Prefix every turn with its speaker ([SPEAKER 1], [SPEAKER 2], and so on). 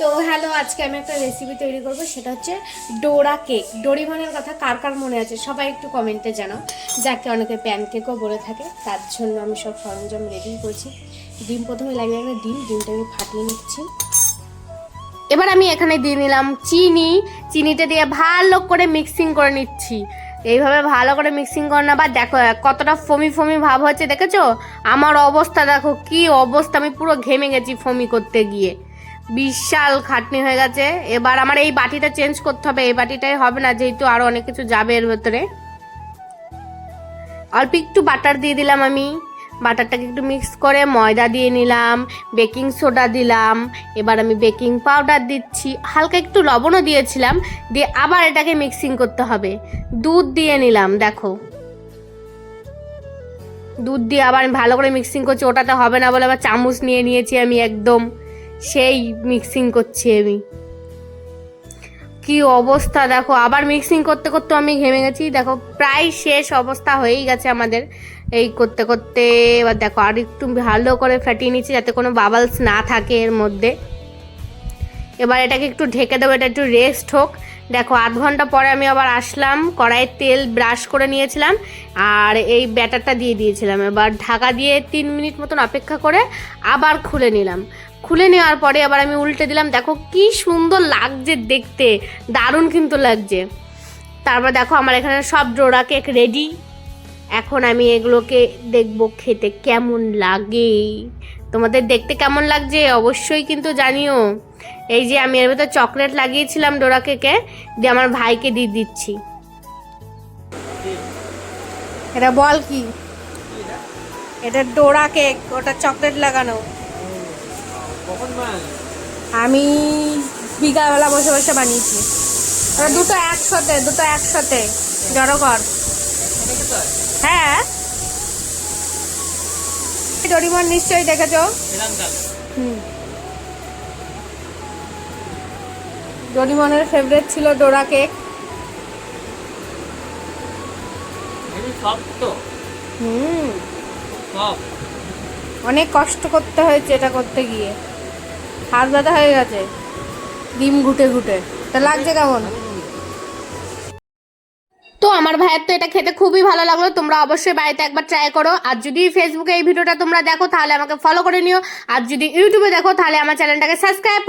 [SPEAKER 1] তো হ্যালো, আজকে আমি একটা রেসিপি তৈরি করব, সেটা হচ্ছে ডোরা কেক। ডোরিমনের কথা কার কার মনে আছে? সবাই একটু কমেন্টে জানাও। যাকে অনেকে প্যান কেকও বলে থাকে, তার জন্য আমি সব সরঞ্জাম রেডি করছি। ডিম প্রথমে লাগিয়ে একটা ডিম, ডিমটা আমি ফাটিয়ে নিচ্ছি। এবার আমি এখানে দিয়ে নিলাম চিনি। চিনিটা দিয়ে ভালো করে মিক্সিং করে নিচ্ছি। এইভাবে ভালো করে মিক্সিং করে বা দেখো, কতটা ফমি ফমি ভাব হচ্ছে, দেখেছ? আমার অবস্থা, দেখো, কি অবস্থা, আমি পুরো ঘেমে গেছি ফমি করতে গিয়ে। বিশাল খাটনি হয়ে গেছে। এবার আমার এই বাটিটা চেঞ্জ করতে হবে। এই বাটিটাই হবে না, যেহেতু আরও অনেক কিছু যাবে এর ভেতরে। অল্প একটু বাটার দিয়ে দিলাম আমি। বাটারটাকে একটু মিক্স করে ময়দা দিয়ে নিলাম বেকিং সোডা দিলাম। এবার আমি বেকিং পাউডার দিচ্ছি। হালকা একটু লবণও দিয়েছিলাম, দিয়ে আবার এটাকে মিক্সিং করতে হবে। দুধ দিয়ে নিলাম, দেখো। দুধ দিয়ে আবার আমি ভালো করে মিক্সিং করছি। ওটাতে হবে না বলে আবার চামচ নিয়ে নিয়েছি আমি একদম। সেই মিক্সিং করছি আমি। কি অবস্থা দেখো, আবার মিক্সিং করতে করতে আমি ঘেমে গেছি। দেখো, প্রায় শেষ অবস্থা হয়েই গেছে আমাদের এই করতে করতে। এবার দেখো, আর একটু ভালো করে ফাটিয়ে নিচ্ছি যাতে কোনো বাবলস না থাকে এর মধ্যে। এবার এটাকে একটু ঢেকে দেবো, এটা একটু রেস্ট হোক। দেখো, আধ ঘণ্টা পরে আমি আবার আসলাম কড়াইয়ের তেল ব্রাশ করে নিয়েছিলাম, আর এই ব্যাটারটা দিয়ে দিয়েছিলাম। এবার ঢাকা দিয়ে তিন মিনিট মতন অপেক্ষা করে আবার খুলে নিলাম। খুলে নেওয়ার পরে আবার আমি উল্টে দিলাম, দেখো কি সুন্দর লাগছে দেখতে, দারুণ কিন্তু লাগছে। তারপর দেখো, আমার এখানে সব ডোরা কেক রেডি এখন আমি এগুলোকে দেখব খেতে কেমন লাগে। তোমাদের দেখতে কেমন লাগছে অবশ্যই কিন্তু জানিও। এই যে আমি এর ভেতর চকলেট লাগিয়েছিলাম ডোরা কেকে, দিয়ে আমার ভাইকে দিয়ে দিচ্ছি। এটা বল কি? এটা ডোরা কেক, ওটা চকলেট লাগানো। আমি বিকালবেলা বসে বসে বানিয়েছি। দুটো একসাথে দুটো একসাথে। জড়ো কর। হ্যাঁ। ডরিমন নিশ্চয়ই দেখেছ? হুম। ডরিমনের ফেভারিট ছিল ডোরা কেক। হুম। অনেক কষ্ট করতে হয়েছে এটা করতে গিয়ে। হাত ব্যথা হয়ে গেছে। ডিম ঘুটে ঘুটে। তা লাগছে কেমন? আমার ভাইয়ের তো এটা খেতে খুবই ভালো লাগল। তোমরা অবশ্যই বাড়িতে একবার ট্রাই করো। আর যদি ফেসবুকে এই ভিডিওটা তোমরা দেখো, তাহলে আমাকে ফলো করে নিও। আর যদি ইউটিউবে দেখো, তাহলে আমার চ্যানেলটাকে সাবস্ক্রাইব